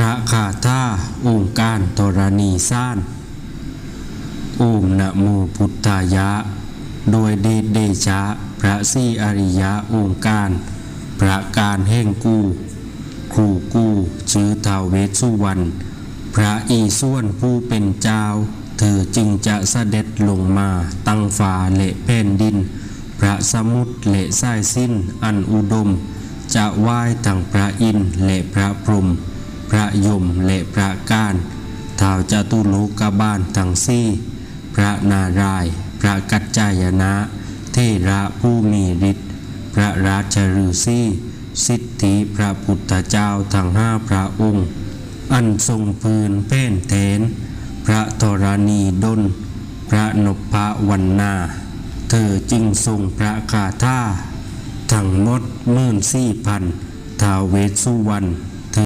ระคาถาองค์การธรณีซ่านโอมนะโมพุทธายะ โดยเดชเดชะ พระสีอริยะองค์การประการแห่งกูครูกูชื่อทาวเวสสุวรรณพระอีส่วนผู้เป็นเจ้า เธอจึงจะเสด็จลงมาตั้งฟ้าเละแผ่นดิน พระสมุทรเละสายสิ้นอันอุดม จะไหว้ทั้งพระอินทร์และพระพรหม พระยมและพระก้านท้าวจตุโลกบาลทั้งสี่ พระนารายณ์พระกัจจายนะ เทระผู้มีฤทธิ์พระราชฤาษีสิทธิพระพุทธเจ้าทั้งห้าพระองค์ อันทรงปืนเป้นเทน พระธรณีดลพระนพวันนา เธอจึงทรงพระคาถาทั้งหมดมื่นสี่พันท้าวเวสสุวรรณ